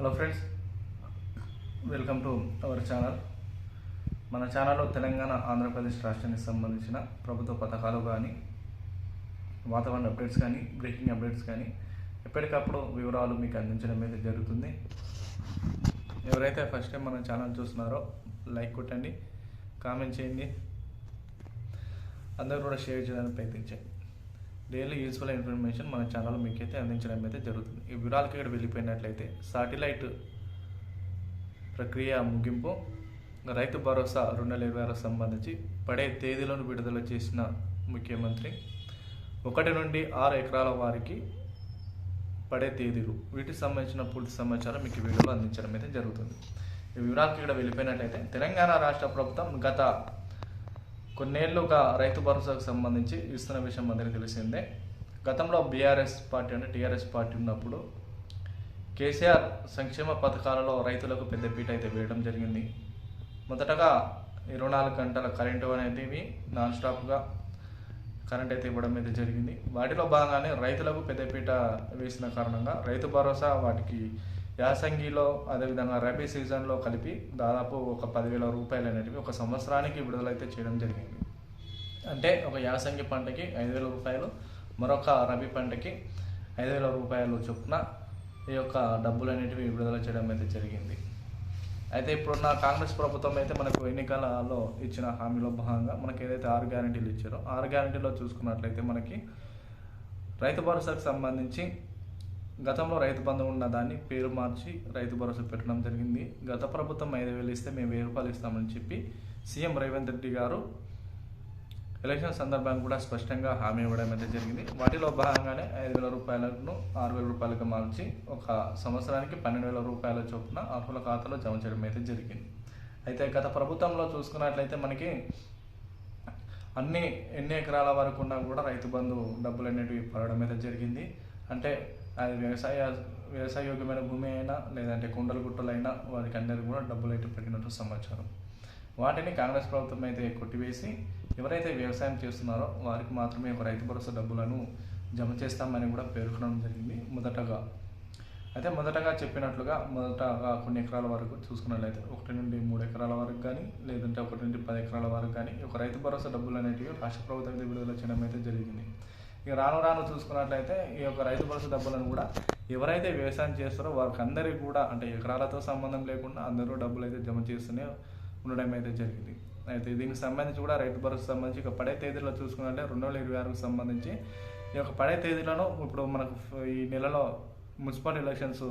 Hello friends welcome to our channel మన ఛానల్లో తెలంగాణ ఆంధ్రప్రదేశ్ రాష్ట్రానికి సంబంధించిన ప్రభుత్వ పథకాలు కానీ వాతావరణ అప్డేట్స్ కానీ బ్రేకింగ్ అప్డేట్స్ కానీ ఎప్పటికప్పుడు వివరాలు మీకు అందించడం అయితే జరుగుతుంది. ఎవరైతే ఫస్ట్ టైం మన ఛానల్ చూస్తున్నారో లైక్ కొట్టండి కామెంట్ చేయండి. అందరూ కూడా షేర్ చేయడానికి ప్రయత్నించండి. డైలీ యూస్ఫుల్ ఇన్ఫర్మేషన్ మన ఛానల్ మీకు అయితే అందించడం అయితే జరుగుతుంది. ఈ వివరాలకి ఇక్కడ వెళ్ళిపోయినట్లయితే సాటిలైట్ ప్రక్రియ ముగింపు రైతు భరోసా రెండు వేల ఇరవై ఆరుకు సంబంధించి పడే తేదీలను విడుదల చేసిన ముఖ్యమంత్రి ఒకటి నుండి ఆరు ఎకరాల వారికి పడే తేదీలు వీటికి సంబంధించిన పూర్తి సమాచారం మీకు ఈ వీడియోలో అందించడం అయితే జరుగుతుంది. ఈ వివరాలకి ఇక్కడ వెళ్ళిపోయినట్లయితే తెలంగాణ రాష్ట్ర ప్రభుత్వం గత కొన్నేళ్ళుగా రైతు భరోసాకు సంబంధించి ఇస్తున్న విషయం అందరికీ తెలిసిందే. గతంలో బీఆర్ఎస్ పార్టీ అంటే టీఆర్ఎస్ పార్టీ ఉన్నప్పుడు కేసీఆర్ సంక్షేమ పథకాలలో రైతులకు పెద్దపీట అయితే వేయడం జరిగింది. మొదటగా ఇరవై నాలుగు గంటల కరెంటు అనేది నాన్ స్టాప్గా కరెంట్ అయితే ఇవ్వడం అయితే జరిగింది. వాటిలో భాగంగానే రైతులకు పెద్దపీట వేసిన కారణంగా రైతు భరోసా వాటికి యాసంగిలో అదేవిధంగా రబీ సీజన్లో కలిపి దాదాపు ఒక పదివేల రూపాయలు అనేటివి ఒక సంవత్సరానికి విడుదలైతే చేయడం జరిగింది. అంటే ఒక యాసంగి పంటకి ఐదు వేల రూపాయలు మరొక రబీ పంటకి ఐదు వేల రూపాయలు చొప్పున ఈ యొక్క డబ్బులు అనేటివి విడుదల చేయడం అయితే జరిగింది. అయితే ఇప్పుడున్న కాంగ్రెస్ ప్రభుత్వం అయితే మనకు ఎన్నికలలో ఇచ్చిన హామీలో భాగంగా మనకి ఏదైతే ఆరు గ్యారంటీలు ఇచ్చారో ఆరు గ్యారంటీలో చూసుకున్నట్లయితే మనకి రైతు భరోసాకు సంబంధించి గతంలో రైతు బంధు ఉన్న దాన్ని పేరు మార్చి రైతు భరోసా పెట్టడం జరిగింది. గత ప్రభుత్వం ఐదు వేలు ఇస్తే మేము వెయ్యి రూపాయలు ఇస్తామని చెప్పి సీఎం రేవంత్ రెడ్డి గారు ఎలక్షన్ సందర్భంగా కూడా స్పష్టంగా హామీ ఇవ్వడం అయితే జరిగింది. వాటిలో భాగంగానే ఐదు వేల రూపాయలను ఆరు వేల రూపాయలకు మార్చి ఒక సంవత్సరానికి పన్నెండు వేల రూపాయల చొప్పున అర్హుల ఖాతాలో జమ చేయడం అయితే జరిగింది. అయితే గత ప్రభుత్వంలో చూసుకున్నట్లయితే మనకి అన్ని ఎన్ని ఎకరాల వరకు ఉన్నా కూడా రైతు బంధు డబ్బులు అనేటివి పడడం అయితే జరిగింది. అంటే అది వ్యవసాయ వ్యవసాయ యోగ్యమైన భూమి అయినా లేదంటే కుండలు గుట్టలైనా వారికి అందరికీ కూడా డబ్బులు అయితే పెట్టినట్టు సమాచారం. వాటిని కాంగ్రెస్ ప్రభుత్వం అయితే కొట్టివేసి ఎవరైతే వ్యవసాయం చేస్తున్నారో వారికి మాత్రమే ఒక రైతు భరోసా డబ్బులను జమ చేస్తామని కూడా పేర్కొనడం జరిగింది మొదటగా. అయితే మొదటగా చెప్పినట్లుగా మొదటగా కొన్ని ఎకరాల వరకు చూసుకున్నట్లయితే ఒకటి నుండి మూడు ఎకరాల వరకు కానీ లేదంటే ఒకటి నుండి పది ఎకరాల వరకు కానీ ఒక రైతు భరోసా డబ్బులు అనేటివి రాష్ట్ర ప్రభుత్వం విడుదల చేయడం అయితే జరిగింది. ఇక రాను రాను చూసుకున్నట్లయితే ఈ యొక్క రైతు భరోసా డబ్బులను కూడా ఎవరైతే వ్యవసాయం చేస్తారో వారికి అందరికీ కూడా అంటే ఎకరాలతో సంబంధం లేకుండా అందరూ డబ్బులు అయితే జమ చేస్తూనే ఉండడం అయితే జరిగింది. అయితే దీనికి సంబంధించి కూడా రైతు భరోసా సంబంధించి ఇక పడే తేదీలో చూసుకున్నట్లయితే రెండు వేల ఇరవై ఆరుకు సంబంధించి ఈ యొక్క పడే తేదీలను ఇప్పుడు మనకు ఈ నెలలో మున్సిపల్ ఎలక్షన్స్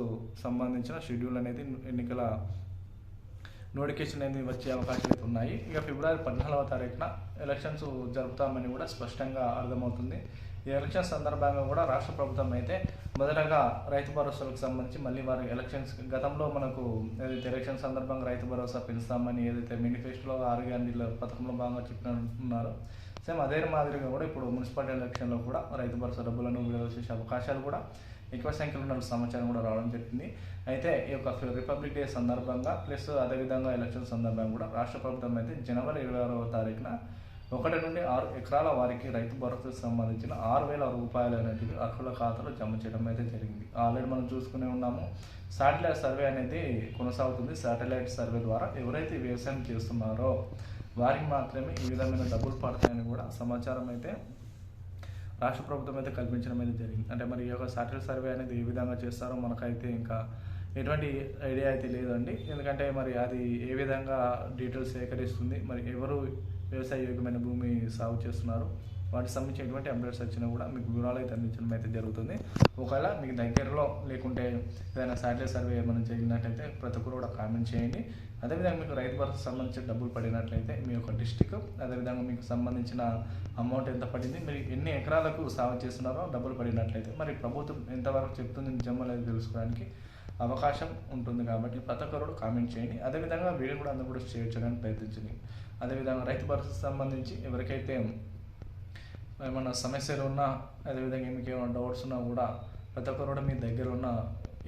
సంబంధించిన షెడ్యూల్ అనేది ఎన్నికల నోటిఫికేషన్ అనేది వచ్చే అవకాశాలు అయితే ఉన్నాయి. ఇక ఫిబ్రవరి పద్నాలుగవ తారీఖున ఎలక్షన్స్ జరుపుతామని కూడా స్పష్టంగా అర్థమవుతుంది. ఈ ఎలక్షన్ సందర్భంగా కూడా రాష్ట్ర ప్రభుత్వం అయితే మొదటగా రైతు భరోసాలకు సంబంధించి మళ్ళీ వారి ఎలక్షన్స్ గతంలో మనకు ఏదైతే ఎలక్షన్ సందర్భంగా రైతు భరోసా పెంచుతామని ఏదైతే మేనిఫెస్టోలో ఆరు గ్యారంటీల పథకంలో భాగంగా చెప్పినట్టున్నారో. సేమ్ అదే మాదిరిగా కూడా ఇప్పుడు మున్సిపాలిటీ ఎలక్షన్లో కూడా రైతు భరోసా డబ్బులను విడుదల చేసే అవకాశాలు కూడా ఎక్కువ సంఖ్యలో ఉన్న సమాచారం కూడా రావడం జరిగింది. అయితే ఈ యొక్క రిపబ్లిక్ డే సందర్భంగా ప్లస్ అదేవిధంగా ఎలక్షన్ సందర్భంగా కూడా రాష్ట్ర ప్రభుత్వం అయితే జనవరి ఇరవై ఆరవ తారీఖున ఒకటి నుండి ఆరు ఎకరాల వారికి రైతు భరోసాకు సంబంధించిన ఆరు వేల రూపాయలు అనేది అర్హుల ఖాతాలో జమ చేయడం అయితే జరిగింది. ఆల్రెడీ మనం చూసుకునే ఉన్నాము. శాటిలైట్ సర్వే అనేది కొనసాగుతుంది. శాటిలైట్ సర్వే ద్వారా ఎవరైతే వ్యవసాయం చేస్తున్నారో వారికి మాత్రమే ఈ విధమైన డబ్బులు పడతాయని కూడా సమాచారం అయితే రాష్ట్ర ప్రభుత్వం అయితే కల్పించడం అయితే జరిగింది. అంటే మరి ఈ యొక్క శాటిలైట్ సర్వే అనేది ఏ విధంగా చేస్తారో మనకైతే ఇంకా ఎటువంటి ఐడియా అయితే లేదండి. ఎందుకంటే మరి అది ఏ విధంగా డీటెయిల్స్ సేకరిస్తుంది? మరి ఎవరు వ్యవసాయ యోగ్యమైన భూమి సాగు చేస్తున్నారు. వాటికి సంబంధించి ఎటువంటి అప్డేట్స్ వచ్చినా కూడా మీకు వివరాలు అయితే అందించడం అయితే జరుగుతుంది. ఒకవేళ మీకు దగ్గరలో లేకుంటే ఏదైనా శాటిలైట్ సర్వే ఏమైనా జరిగినట్లయితే ప్రతి ఒక్కరు కూడా కామెంట్ చేయండి. అదేవిధంగా మీకు రైతు భరోసా సంబంధించిన డబ్బులు పడినట్లయితే మీ యొక్క డిస్టిక్ అదేవిధంగా మీకు సంబంధించిన అమౌంట్ ఎంత పడింది మీరు ఎన్ని ఎకరాలకు సాగు చేస్తున్నారో డబ్బులు పడినట్లయితే మరి ప్రభుత్వం ఎంతవరకు చెప్తుంది నిజమో లేదో తెలుసుకోవడానికి అవకాశం ఉంటుంది కాబట్టి ప్రతి ఒక్కరు కామెంట్ చేయండి. అదేవిధంగా వీడియో కూడా అందరూ కూడా షేర్ చేయడానికి ప్రయత్నించండి. అదేవిధంగా రైతు భరోసా సంబంధించి ఎవరికైతే ఏమైనా సమస్యలు ఉన్నా అదేవిధంగా మీకు ఏమైనా డౌట్స్ ఉన్నా కూడా ప్రతి ఒక్కరు కూడా మీ దగ్గర ఉన్న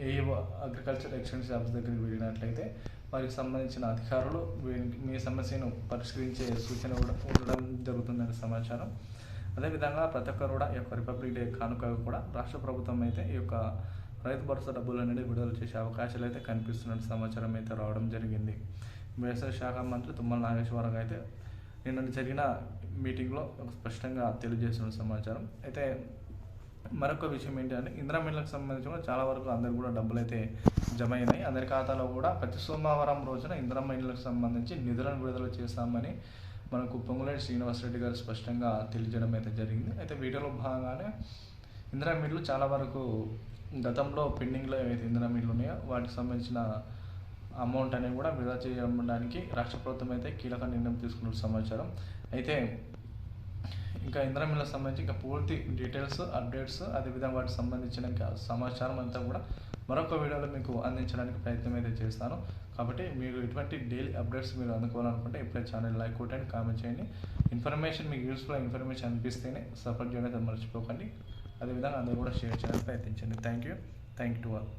ఏ అగ్రికల్చర్ ఎక్స్టెన్షన్ ఆఫీస్ దగ్గరికి వెళ్ళినట్లయితే వారికి సంబంధించిన అధికారులు మీ సమస్యను పరిష్కరించే సూచన కూడా ఉండడం జరుగుతుందని సమాచారం. అదేవిధంగా ప్రతి ఒక్కరు కూడా ఈ యొక్క రిపబ్లిక్ డే కానుక కూడా రాష్ట్ర ప్రభుత్వం అయితే ఈ యొక్క రైతు భరోసా డబ్బులు అనేది విడుదల చేసే అవకాశాలు అయితే కనిపిస్తున్నట్టు సమాచారం అయితే రావడం జరిగింది. వ్యవసాయ శాఖ మంత్రి తుమ్మల నాగేశ్వరరావు అయితే నిన్న జరిగిన మీటింగ్లో స్పష్టంగా తెలియజేసిన సమాచారం. అయితే మరొక విషయం ఏంటంటే ఇందిరా మిల్లకు సంబంధించి కూడా చాలా వరకు అందరు కూడా డబ్బులు అయితే జమ అయినాయి. అందరి ఖాతాలో కూడా ప్రతి సోమవారం రోజున ఇందిరా మిల్లకు సంబంధించి నిధులను విడుదల చేస్తామని మనకు పొంగులేటి శ్రీనివాసరెడ్డి గారు స్పష్టంగా తెలియజేయడం అయితే జరిగింది. అయితే వీటిలో భాగంగానే ఇందిరా మిల్లు చాలా వరకు గతంలో పెండింగ్లో ఏవైతే ఇంధన మిల్లు ఉన్నాయో వాటికి సంబంధించిన అమౌంట్ అనేది కూడా విడుదల చేయడానికి రాష్ట్ర ప్రభుత్వం అయితే కీలక నిర్ణయం తీసుకున్నట్టు సమాచారం. అయితే ఇంకా ఇంధన మిల్లకు సంబంధించి ఇంకా పూర్తి డీటెయిల్స్ అప్డేట్స్ అదేవిధంగా వాటికి సంబంధించిన ఇంకా సమాచారం అంతా కూడా మరొక వీడియోలో మీకు అందించడానికి ప్రయత్నం అయితే చేస్తాను. కాబట్టి మీరు ఇటువంటి డైలీ అప్డేట్స్ మీరు అందుకోవాలనుకుంటే ఇప్పుడే ఛానల్ లైక్ కొట్టండి కామెంట్ చేయండి. ఇన్ఫర్మేషన్ మీకు యూస్ఫుల్ ఇన్ఫర్మేషన్ అనిపిస్తేనే సపోర్ట్ చేయడం అయితే మర్చిపోకండి. అదేవిధంగా అందరూ కూడా షేర్ చేయడానికి ప్రయత్నించండి thank you thank you to all